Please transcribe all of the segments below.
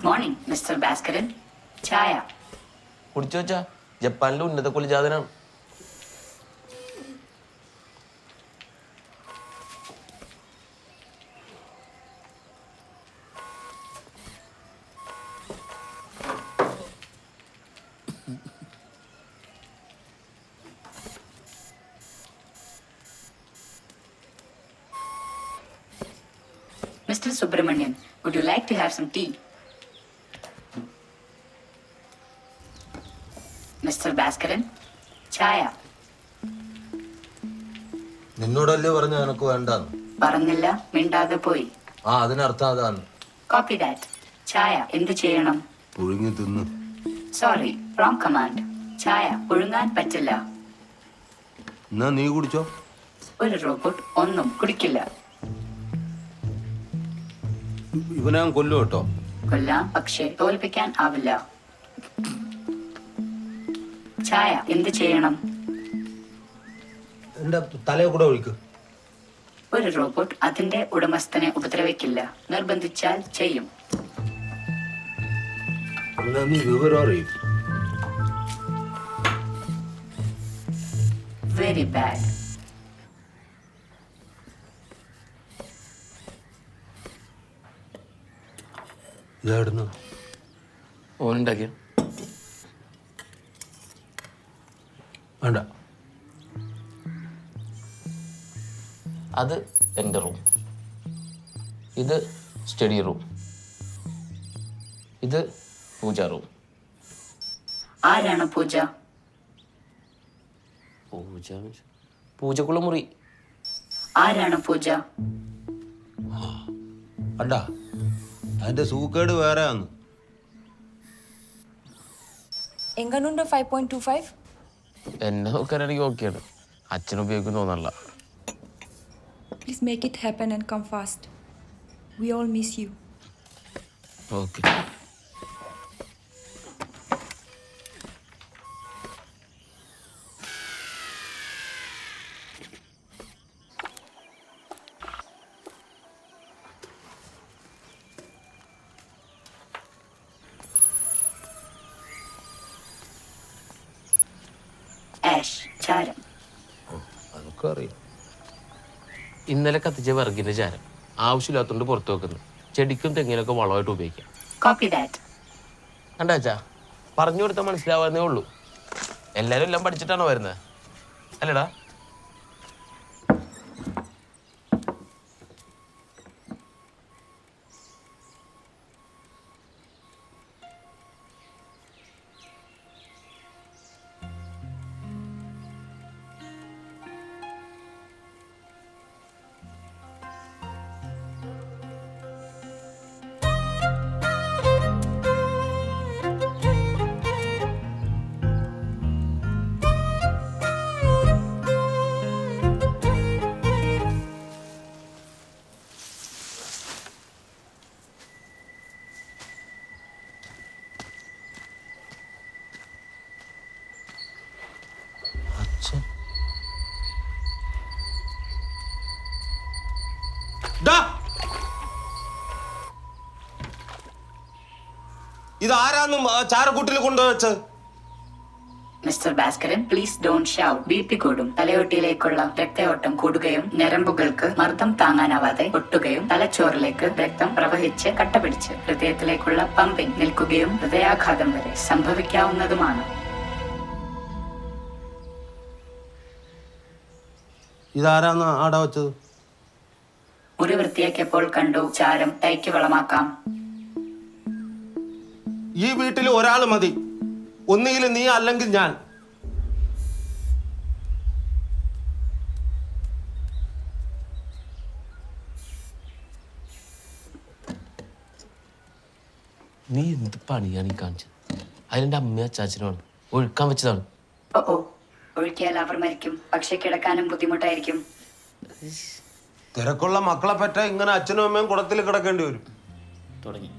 Good morning mister Bhaskaran ചായ കുടിച്ചു വെച്ചാ ജപ്പാനിലെ ഉന്നത കുലജാതനാണ് mister Subramanian would you like to have some tea mister Bhaskaran? ചായ. നിന്നോടല്ലേ പറഞ്ഞ എനക്ക് വേണ്ടാന്ന്? പറഞ്ഞില്ല മിണ്ടാതെ പോയി. ആ അതിനർത്ഥം അതാണ്. കോപ്പി ദാറ്റ് ചായ എന്ത് ചെയ്യണം? പുഴുങ്ങി തിന്ന്. സോറി റോങ് കമാൻഡ് ചായ പുഴുങ്ങാൻ പറ്റില്ല. എന്നാ നീ കുടിച്ചോ? ഒരു റോബോട്ട് ഒന്നും കുടിക്കില്ല. ഇവനാ കൊല്ലു കേട്ടോ. കൊല്ലാം പക്ഷേ തോൽപ്പിക്കാൻ ആവില്ല. ചായ എന്ത് ചെയ്യണം? ഒരു റോബോട്ട് അതിന്റെ ഉടമസ്ഥനെ ഉപദ്രവിക്കില്ല. നിർബന്ധിച്ചാൽ ചെയ്യും. വെരി ബാഡ് ഓൻ ഓനുണ്ടാക്കിയ വേണ്ട. അത് എന്റെ റൂം. ഇത് സ്റ്റഡി റൂം. ഇത് പൂജ റൂം. ആരാണ് പൂജ? പൂജ പൂജക്കുള്ള മുറി ആരാണ് പൂജ? അണ്ട അതിന്റെ സൂക്കേട് വേറെ ആണ് എങ്ങനുണ്ട് ഫൈവ് പോയിന്റ് ടു ഫൈവ് എന്നെ നോക്കാനാണെങ്കിൽ ഓക്കെയാണ്. അച്ഛൻ ഉപയോഗിക്കും തോന്നല്ല please make it happen and come fast we all miss you okay ചാരം. അതൊക്കെ അറിയാം ഇന്നലെ കത്തിച്ച വിറകിന്റെ ചാരം ആവശ്യമില്ലാത്തതുകൊണ്ട് പുറത്തു വെക്കുന്നു. ചെടിക്കും തെങ്ങിനൊക്കെ വളമായിട്ട് ഉപയോഗിക്കാം. കോപ്പി ദാറ്റ് കണ്ടാച്ചാ പറഞ്ഞു കൊടുത്താൽ മനസ്സിലാവാന്നേ ഉള്ളൂ. എല്ലാരും എല്ലാം പഠിച്ചിട്ടാണോ വരുന്നത് അല്ലടാ അച്ഛൻ. ഡാ! ഇതാരാന്നും ആ ചാരക്കൂട്ടിൽ കൊണ്ടുവച്ചത് mister Bhaskaran please don't shout B P കൂടും. തലയോട്ടിയിലേക്കുള്ള രക്തയോട്ടം കൂടുകയും ഞരമ്പുകൾക്ക് മർദ്ദം താങ്ങാനാവാതെ ഒട്ടുകയും തലച്ചോറിലേക്ക് രക്തം പ്രവഹിച്ച് കട്ടപിടിച്ച് ഹൃദയത്തിലേക്കുള്ള പമ്പിംഗ് നിൽക്കുകയും ഹൃദയാഘാതം വരെ സംഭവിക്കാവുന്നതുമാണ്. ഇതാരാന്ന് ആടെ വെച്ചത്? ഒരു വൃത്തിയാക്കിയപ്പോൾ കണ്ടു. ചാരം തൈക്ക് വളമാക്കാം. ഈ വീട്ടിൽ ഒരാൾ മതി. ഒന്നുകിൽ നീ അല്ലെങ്കിൽ ഞാൻ. നീ എന്ത് പണിയാണ് ഈ കാണിച്ചത്? അതിലെന്റെ അമ്മയും അച്ചാച്ചനുമാണ്. ഒഴുക്കാൻ വെച്ചതാണ്. ഓ ഓ. ഒഴുക്കിയാൽ അവർ മരിക്കും. പക്ഷെ കിടക്കാനും ബുദ്ധിമുട്ടായിരിക്കും. തിരക്കുള്ള മക്കളെ പറ്റ ഇങ്ങനെ അച്ഛനും അമ്മയും കുടത്തിൽ കിടക്കേണ്ടി വരും. തുടങ്ങി.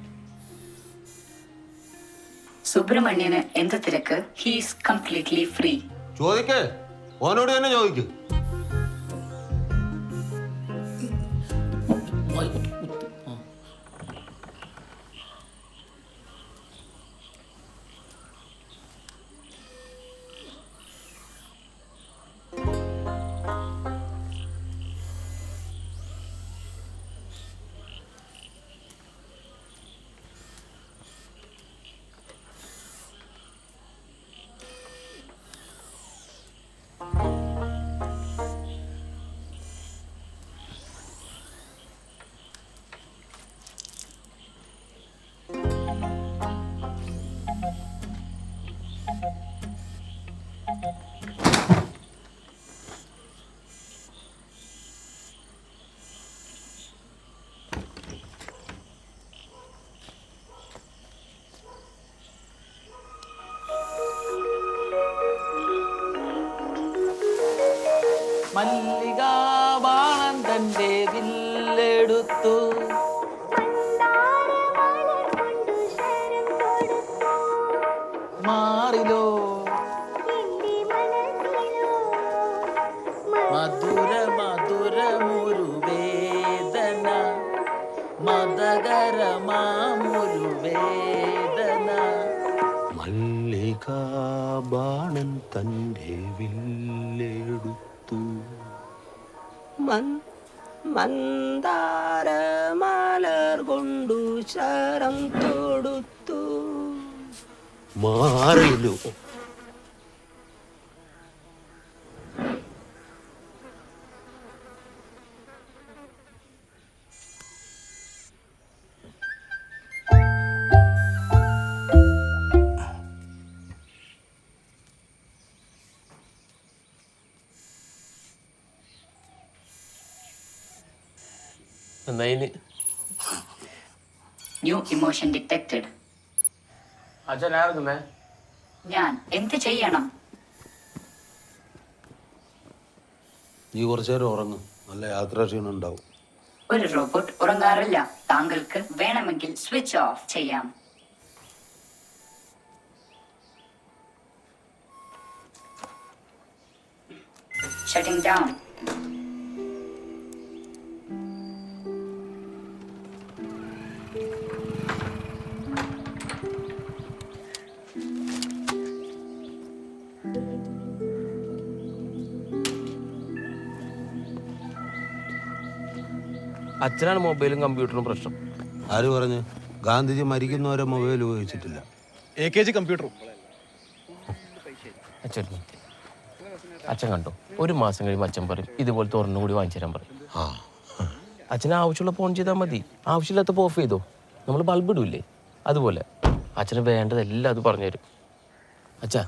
സുബ്രഹ്മണ്യന് എന്ത് തിരക്ക്? ഹീസ് കംപ്ലീറ്റ്ലി ഫ്രീ ചോദിക്കേ. ഓനോട് തന്നെ ചോദിക്ക്. മാറിലോ? മധുര മധുരമൊരു വേദന മതകരമാമൊരു വേദന മല്ലികാബാണൻ തന്റെ വില്ലെടുത്തു. മൻ മന്ദാരമലർ കൊണ്ടു ശരം തൊടുത്തു. മാറിലോ എന്നാ emotion ന്യൂ ഇമോഷൻ ഡിറ്റക്റ്റഡ് അച്ഛൻ ആർക്കുന്നേ ഞാൻ. എന്ത് ചെയ്യണം? നീ കുറച്ചു നേരം ഉറങ്ങും. നല്ല യാത്രാക്ഷീണം ഉണ്ടാവും. ഒരു റോബോട്ട് ഉറങ്ങാറില്ല. താങ്കൾക്ക് വേണമെങ്കിൽ സ്വിച്ച് ഓഫ് ചെയ്യാം. ഷട്ടിംഗ് ഡൗൺ അച്ഛനാണ് മൊബൈലും കമ്പ്യൂട്ടറും പ്രശ്നം. ആര് പറഞ്ഞു? ഗാന്ധിജി മരിക്കുന്നവരെ മൊബൈൽ ഉപയോഗിച്ചിട്ടില്ല. എ കെ ജി കമ്പ്യൂട്ടറും. അച്ഛൻ അച്ഛൻ കണ്ടോ? ഒരു മാസം കഴിയുമ്പോൾ അച്ഛൻ പറയും ഇതുപോലത്തെ ഒരെണ്ണം കൂടി വാങ്ങിച്ചു തരാൻ പറയും. ആ. അച്ഛന് ആവശ്യമുള്ള ഫോൺ ചെയ്താൽ മതി. ആവശ്യമില്ലാത്തപ്പോൾ ഓഫ് ചെയ്തോ? നമ്മൾ ബൾബ് ഇടൂലേ? അതുപോലെ. അച്ഛന് വേണ്ടതെല്ലാം അത് പറഞ്ഞു തരും അച്ഛാ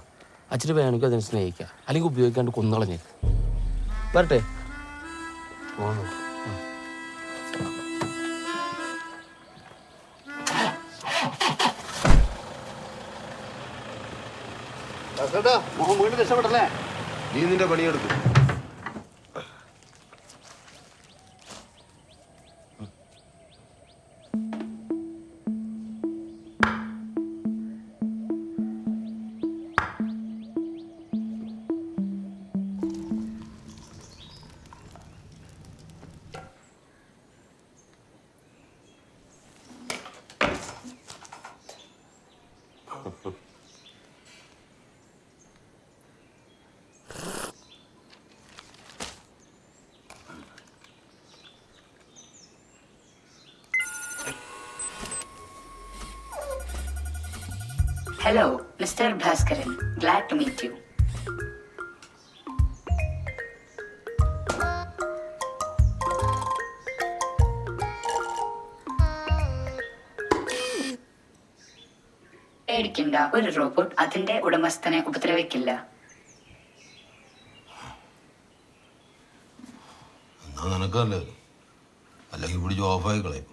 അച്ഛന് വേണമെങ്കിൽ അതിനെ സ്നേഹിക്കുക അല്ലെങ്കിൽ ഉപയോഗിക്കാണ്ട് കൊന്നളഞ്ഞ് വരട്ടെ. പോണു? നീ നിന്റെ പണിയെടുക്കും. Hello mister Bhaskaran glad to meet you പേടിക്കണ്ട ഒരു റോബോട്ട് അതിന്റെ ഉടമസ്ഥനെ ഉപദ്രവിക്കില്ല. നിനക്കല്ലേ അല്ലെങ്കിൽ പിടിച്ച് ഓഫായി കളയും.